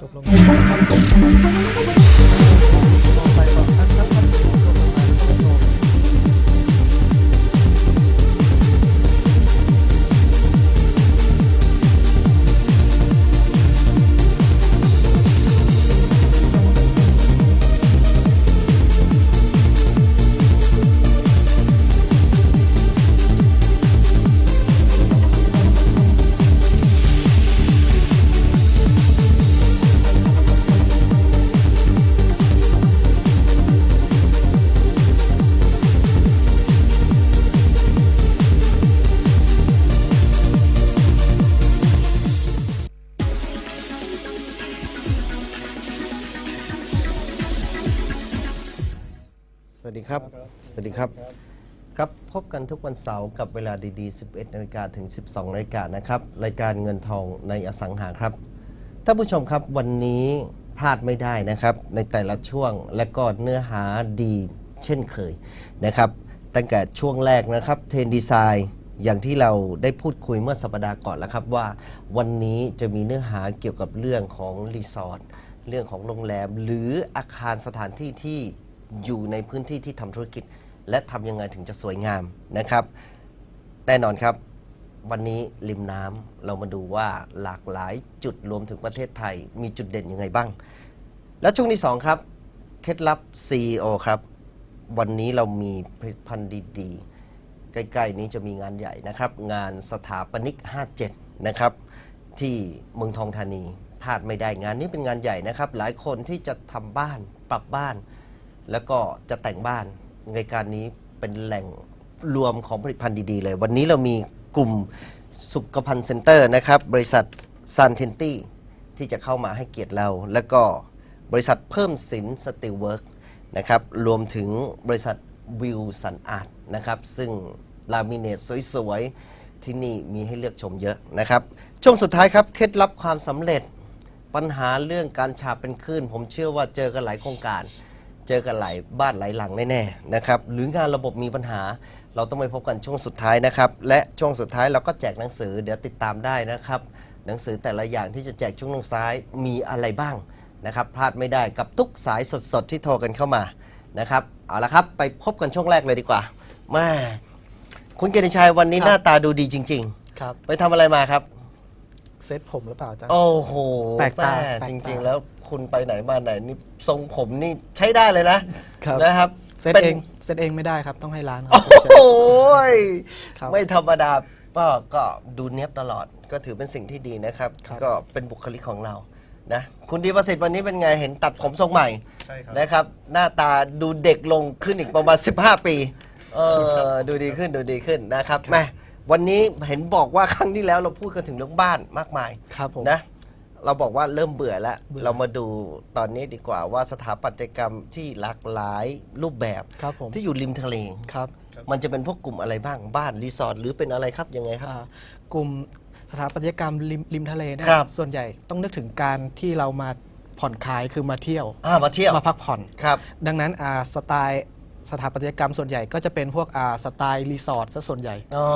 ตกลง วัสดีครับครับพบกันทุกวันเสาร์กับเวลาดีๆ 11นาฬิกาถึง 12นาฬิกานะครับรายการเงินทองในอสังหาครับท่านผู้ชมครับวันนี้พลาดไม่ได้นะครับ ในแต่ละช่วงและก็เนื้อหาดีเช่นเคยนะครับตั้งแต่ช่วงแรกนะครับเทรนดีไซน์อย่างที่เราได้พูดคุยเมื่อสัปดาห์ก่อนแล้วครับว่าวันนี้จะมีเนื้อหาเกี่ยวกับเรื่องของรีสอร์ทเรื่องของโรงแรม หรืออาคารสถานที่ที่อยู่ในพื้นที่ที่ทำธุรกิจ และทำยังไงถึงจะสวยงามนะครับ แน่นอนครับ วันนี้ริมน้ำเรามาดูว่าหลากหลายจุดรวมถึงประเทศไทย มีจุดเด่นยังไงบ้าง และช่วงที่ 2 ครับเคล็ดลับ CEO ครับ วันนี้เรามีผลิตภัณฑ์ดีๆ ใกล้ ๆ นี้จะมีงานใหญ่นะครับ งานสถาปนิก 57 นะครับ ที่เมืองทองธานีพลาดไม่ได้งานนี้เป็นงานใหญ่นะครับ หลายคนที่จะทำบ้านปรับบ้าน แล้วก็จะแต่งบ้าน ในการนี้เป็นแหล่งรวมของผลิตภัณฑ์ดี ๆ เลย วันนี้เรามีกลุ่มสุขภัณฑ์เซ็นเตอร์นะครับ บริษัทซันเทนตี้ที่จะเข้ามาให้เกียรติเรา แล้วก็บริษัทเพิ่มสินสติลเวิร์กนะครับ รวมถึงบริษัทวิวสันอาร์ตนะครับ ซึ่งลามิเนตสวยๆ ที่นี่มีให้เลือกชมเยอะนะครับ ช่วงสุดท้ายครับ เคล็ดลับความสำเร็จปัญหาเรื่องการฉาบเป็นคลื่น ผมเชื่อว่าเจอกันหลายโครงการ เจอกันหลายบ้านหลายหลังแน่ๆนะครับหรืองานระบบมีปัญหา เราต้องไปพบกันช่วงสุดท้ายนะครับ และช่วงสุดท้ายเราก็แจกหนังสือเดี๋ยวติดตามได้นะครับ หนังสือแต่ละอย่างที่จะแจกช่วงลงซ้ายมีอะไรบ้างนะครับพลาดไม่ได้กับทุกสายสดๆที่โทรกันเข้ามานะครับเอาละครับไปพบกันช่วงแรกเลยดีกว่าแม่คุณเกียรติชัยวันนี้ครับหน้าตาดูดีจริงครับๆไปทำอะไรมาครับ เซ็ตผมหรือเปล่าจ๊ะโอ้โหแปลกตาม่แปลกตาจริง ๆ แล้วคุณไปไหนมาไหนนี่ทรงผมนี่ใช้ได้เลยนะครับ นะครับเซ็ตป็น เองเซ็ตเองไม่ได้ครับต้องให้ร้านครัโอ้บโหยครับ ไม่ธรรมดาก็ก็ดูเนี้ยบตลอดก็ถือเป็นสิ่งที่ดีนะครับครับ ก็เป็นบุคลิกของเรานะคุณดีประสิทธิ์วันนี้เป็นไงเห็นตัดผมทรงใหม่ใช่ครับ นะครับ หน้าตาดูเด็กลงขึ้นอีกประมาณ 15 ปีเออดูดีขึ้นดูดีขึ้นนะครับแม่ วันนี้เห็นบอกว่าครั้งที่แล้วเราพูดกันถึงเรื่องบ้านมากมายครับผม นะ เราบอกว่าเริ่มเบื่อแล้ว เบื่อ เรามาดูตอนนี้ดีกว่าว่าสถาปัตยกรรมที่หลากหลายรูปแบบครับผมที่อยู่ริมทะเล ครับมันจะเป็นพวกกลุ่มอะไรบ้างบ้านรีสอร์ทหรือเป็นอะไรครับยังไงครับ อ่ากลุ่มสถาปัตยกรรมริมริมทะเลเนี่ยครับ ส่วนใหญ่ต้องนึกถึงการที่เรามาผ่อนคลายคือมาเที่ยว อ่ามาเที่ยวมาพักผ่อน ครับ ดังนั้นอ่าสไตล์ สถาปัตยกรรมส่วนใหญ่ก็จะเป็นพวกอ่าสไตล์รีสอร์ทซะส่วนใหญ่ อ๋อ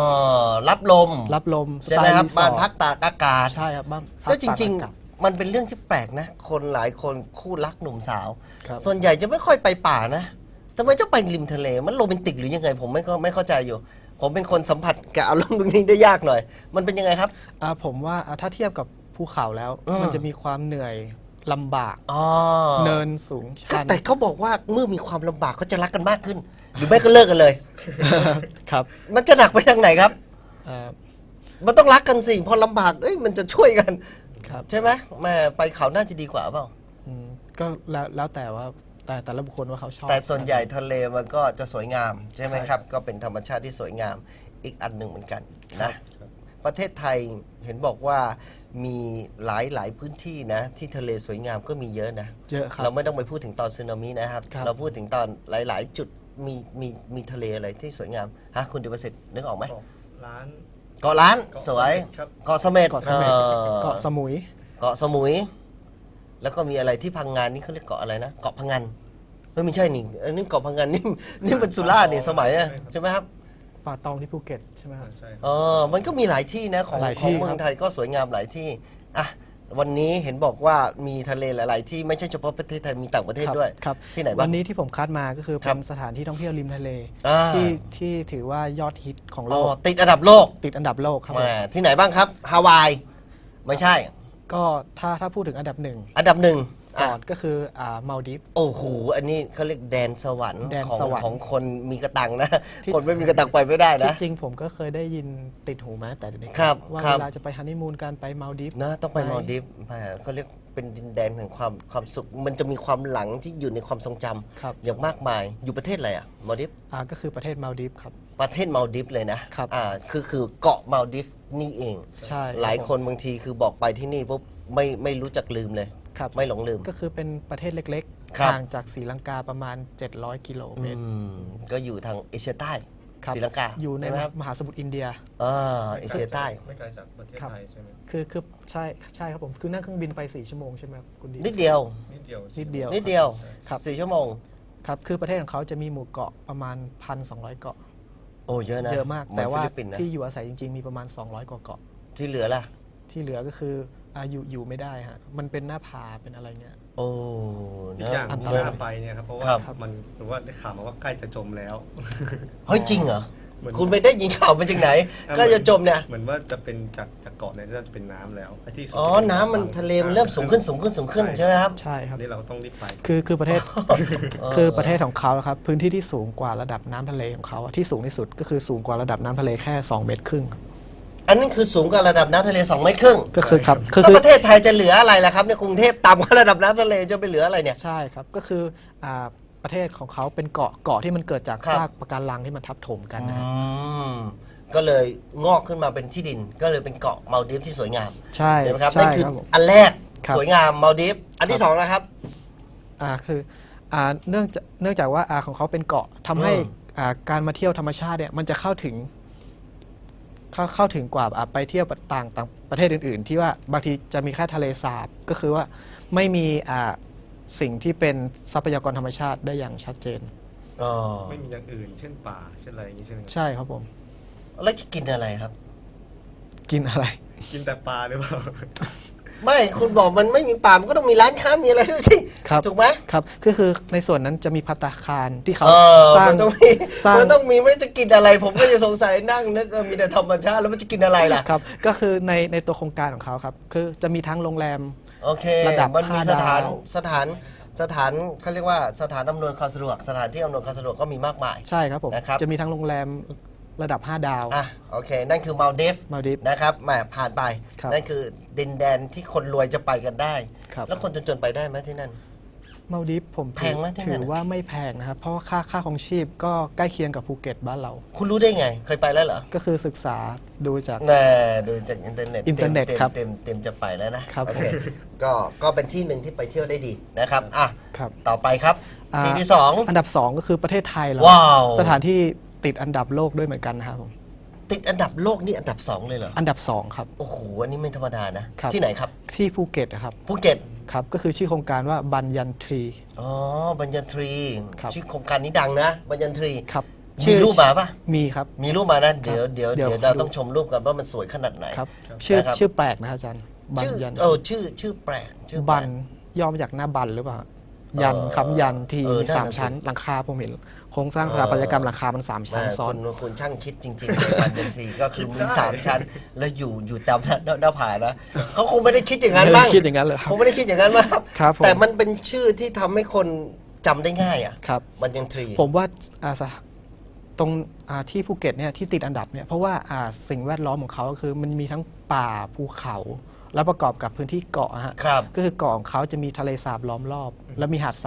รับลมรับลมสใช่ไตไหมล์ครับรีสอบ้านร์ทพักตากอากาศ ใช่ครับบ้านพักแล้วจริง ตากอากาศ ๆ มันเป็นเรื่องที่แปลกนะ คนหลายคนคู่รักหนุ่มสาว ครับ ส่วนใหญ่จะไม่ค่อยไปป่านะทำไมต้องไปริมทะเล มันโรแมนติกหรือยังไง ผมไม่เข้าไม่เข้าใจอยู่ ผมเป็นคนสัมผัสกับอารมณ์ตรงนี้ได้ยากหน่อย มันเป็นยังไงครับ อ่าผมว่าอ่าถ้าเทียบกับภูเขาแล้วอืมมันจะมีความเหนื่อย ลำบากอ๋อเนินสูงก็ชัน แต่เขาบอกว่าเมื่อมีความลำบากก็จะรักกันมากขึ้น หรือไม่ก็เลิกกันเลย ครับมันจะหนักไปทางไหนครับอ่ามันต้องรักกันสิพอลำบากเอ้ยมันจะช่วยกัน ครับใช่ไหมแม่ไปเขาน่าจะดีกว่าเปล่า อืมก็แล้วแล้วแต่ว่าแต่แต่ละบุคคลว่าเขาชอบแต่ส่วนใหญ่ทะเลมันก็จะสวยงาม ใช่ไหมใช่ครับ ก็เป็นธรรมชาติที่สวยงามอีกอันหนึ่งเหมือนกันครันะบ ประเทศไทยเห็นบอกว่ามีหลายหลายพื้นที่นะ ที่ทะเลสวยงามก็มีเยอะนะเยอะครับเราไม่ต้องไปพูดถึงตอนสึนามินะครับ ครับ เราพูดถึงตอนหลาย ๆ จุดมีมีมีทะเลอะไรที่สวยงามฮะคุณดิประสิทธิ์นึกออกไหมของร้าน เกาะล้านเกาะสวยเสม็ดครับ เกาะเสม็ดเกาะเสม็ดออเกาะสมุย เกาะสมุย แล้วก็มีอะไรที่พังงานนี่เขาเรียกเกาะอะไรนะเกาะพังงานเฮ้ยไม่ใช่นี่อันนี้เกาะพังงานนี่นี่เป็นสุราษฎร์นี่สมัยอะใช่ไหมครับ ป่าตองที่ภูเก็ตใช่ไหมครับ ใช่เออมันก็มีหลายที่นะของหลายของที่เมือครังบไทยก็สวยงามหลายที่อะวันนี้เห็นบอกว่ามีทะเลหลาย ๆ ที่ไม่ใช่เฉพาะประเทศไทยมีต่างประเทศครับด้วย ครับที่ไหนบ้าง วันนี้ที่ผมคัดมาก็คือครัเป็บนสถานที่ท่องเที่ยวริมทะเล อ่า ที่ที่ถือว่ายอดฮิตของโลอ๋อก ติดอันดับโลกติดอันดับโลกครับแหมที่ไหนบ้างครับฮาวาย ไม่ใช่ ก็ถ้าถ้าพูดถึงอันดับหนึ่งอันดับหนึ่งอะ ก่อนก็คืออ่ามาลดิฟ โอ้โห อันนี้เขาเรียกแดนสวรรค์แดนของสวรรค์ ของคนมีกระตังนะที่คนไม่มีกระตังไปไม่ได้ที่นะจริงผมก็เคยได้ยินติดหูมาแต่เด็กๆครับว่าครับ เวลาจะไปฮันนีมูนการไปมาลดิฟ นะต้องไปไป มาลดิฟแหมเขาเรียกเป็นดินแดนแห่งความความสุข มันจะมีความหลังที่อยู่ในความทรงจำครับอย่างมากมาย อยู่ประเทศอะไรอะมาลดิฟ อ่าก็คือประเทศมาลดิฟครับ ประเทศมาลดิฟเลยนะครับอ่าคือคือเกาะมาลดิฟนี่เอง ใช่หลายรับคผมนบางทีคือบอกไปที่นี่ปุ๊บไม่ไม่รู้จักลืมเลย ครับ ไม่หลงลืม ก็คือเป็นประเทศเล็กครับ ๆห่างจากศรีลังกาประมาณ 700 กิโลเมตร อืมก็อยู่ทางเอเชียใต้ครับ ศรีลังกาอยู่ในช่ไหมครับมหาสมุทรอินเดีย อ่าเอเชียใต้ ไม่ไกลจากประเทศครับ ไทยใช่ไหมคือคือใช่ใช่ครับผม คือนั่งเครื่องบินไป 4 ชั่วโมงใช่ไหมครับคุณดี นิดเดียว นิดเดียวนิดเดียว นิดเดียวครับ สี่ชั่วโมง ครับ คือประเทศของเขาจะมีหมู่เกาะประมาณ 1,200 เกาะ โอ้เยอะนะเยอะมากเหแต่ว่าฟิลิปปินส์นะที่อยู่อาศัยจริง ๆ มีประมาณ 200 กว่าเกาะ ที่เหลือล่ะ ที่เหลือก็คือ อายุอยู่ไม่ได้ฮะมันเป็นหน้าผาเป็นอะไรเงี้ย โอ้อีกนะอย่างอันตที่รายน่าไปเนี่ยครับเพราะครัว่าบมันหรือว่าได้ข่าวมาว่าใกล้จะจมแล้ว เฮ้ยจริงเหรอ เหมือน คุณไปได้ยินข่าวมาจากไหน ก็จะจมเนี่ย เหมือนว่าจะเป็นจากจากเกาะเนี่ยจะเป็นน้ำแล้วไอ้ที่สุดอ๋อที่เป็น้ำมันทะเลมันเริ่มสูงขึ้นสูงขึ้นสูงขึ้นใช่ไหมครับ ใช่ครับ นี่เราต้องรีบไป คือคือประเทศเออคือประเทศของเขาครับพื้นที่ที่สูงกว่าระดับน้ำทะเลของเขาอะที่สูงที่สุดก็คือสูงกว่าระดับน้ำทะเลแค่ 2 เมตรครึ่ง อันนี้คือสูงกว่าระดับน้ำทะเล2เมตรครึ่งก็คือครับก็แล้วคือประเทศไทยจะเหลืออะไรล่ะครับในยกรุงเทพต่ำกว่าระดับน้ำทะเลจะไปเหลืออะไรเนี่ย ใช่ครับก็คืออ่าประเทศของเขาเป็นเกาะเกาะที่มันเกิดจากครับ ซากปะการังที่มันทับถมกันนะฮะอืมก็เลยงอกขึ้นมาเป็นที่ดิน ก็เลยเป็นเกาะมาลดีฟที่สวยงามใช่ใช่ไหมครับใช่นั่นคือครับผมอันแรกครับ สวยงามมาลดีฟอันที่สองนะครับ อ่าคืออ่าเนื่องจากเนื่องจากว่าอ่าของเขาเป็นเกาะทำให้อืม อ่าการมาเที่ยวธรรมชาติเนี่ยมันจะเข้าถึง เข้าเข้าถึงกว่าอ่าไปเที่ยวต่างต่างประเทศอื่น ๆ ที่ว่าบางทีจะมีแค่ทะเลสาบก็คือว่าไม่มีอ่าสิ่งที่เป็นทรัพยากรธรรมชาติได้อย่างชัดเจน อ๋อไม่มีอย่างอื่น เช่นป่า เช่นอะไรอย่างนี้ใช่ไหมครับใช่ครับผม แล้วจะกินอะไรครับ กินอะไร กินแต่ปลาหรือเปล่า ไม่คุณบอกมันไม่มีป่ามันก็ต้องมีร้านค้ามีอะไรด้วยสิครับถูกไหมครับก็คือในส่วนนั้นจะมีพัตตาคารที่เขาเออสร้างมันต้องมีสร้างมันต้องมีไม่จะกินอะไร ผมก็จะสงสัยนั่งนึกเออมีแต่ธรรมชาติแล้วมันจะกินอะไรล่ะครับก็คือในในตัวโครงการของเขาครับคือจะมีทั้งโรงแรมโอเคระดับมันมีห้าสถานดาวสถานสถานเขาเรียกว่าสถานอำนวยความสะดวก สถานที่อำนวยความสะดวกก็มีมากมายใช่ครับผมนะครับจะมีทั้งโรงแรม ระดับ 5 ดาว อะโอเค นั่นคือมาลดีฟมาลดิฟ นะครับแหมผ่านไป ครับนั่นคือดินแดนที่คนรวยจะไปกันได้ ครับ แล้วคนจนๆไปได้ไหมที่นั่น มาลดิฟผมแพงไหมที่นั่น ถือว่าไม่แพงนะครับ เพราะว่าค่าค่าของชีพก็ใกล้เคียงกับภูเก็ตบ้านเรา คุณรู้ได้ไง เคยไปแล้วเหรอก็คือศึกษาดูจากแน่ดูจากอินเทอร์เน็ตอินเทอร์เน็ตต็มครับเต็มเต็มจะไปแล้วนะครับโอเคผมก็ก็เป็นที่หนึ่งที่ไปเที่ยวได้ดีนะครับอะครับต่อไปครับ อ่า ที่ที่สอง อันดับ 2 ก็คือประเทศไทยเราว้าว สถานที่ ติดอันดับโลกด้วยเหมือนกันนะครับผมติดอันดับโลกนี่อันดับสองเลยเหรอ อันดับ2ครับ โอ้โห อันนี้ไม่ธรรมดานะ ครับ ที่ไหนครับ ที่ภูเก็ตนะครับภูเก็ต ครับก็คือชื่อโครงการว่าบันยันทรี อ๋อ บัญญันทรี ครับ ชื่อโครงการนี้ดังนะ บัญญันทรี ครับมีรูปมาปะมีครับ มีรูปมานะ เดี๋ยวเดี๋ยวเดี๋ยวเดี๋ยวเราดู ต้องชมรูปกันว่ามันสวยขนาดไหนครับ ชื่อนะครับชื่อแปลกนะครับอาจารย์บันชื่อยันเออชื่อชื่อแปลกชื่อแปลบักนย่อมาจากหน้าบันหรือเปล่า ยันเออคำยันทีเออนั่นน่ะสามชั้นสิ หลังคาผมเห็นโครงสร้างสถาปัตยกรรมหลังคามันสามชั้นแม่ซ้อน คุณคุณช่างคิดจริงๆเลยบัญญันทรีก็คือมีสามชั้น แล้วอยู่อยู่ตามหน้าหน้าหน้าผานะเขาคงไม่ได้คิดอย่างนั้นไม่ได้บ้างคิดอย่างนั้นเลยครับคงไม่ได้คิดอย่างนั้นมากครับครับผม แต่มันเป็นชื่อที่ทำให้คนจำได้ง่ายอะครับบัญญันทรี ผมว่าอ่าสถตรงอ่าที่ภูเก็ตเนี่ยที่ติดอันดับเนี่ยเพราะว่าอ่าสิ่งแวดล้อมของเขาก็คือมันมีทั้งป่าภูเขา แล้วประกอบกับพื้นที่เกาะฮะครับ ก็คือเกาะของเขาจะมีทะเลสาบล้อมรอบ และมีหาดทราย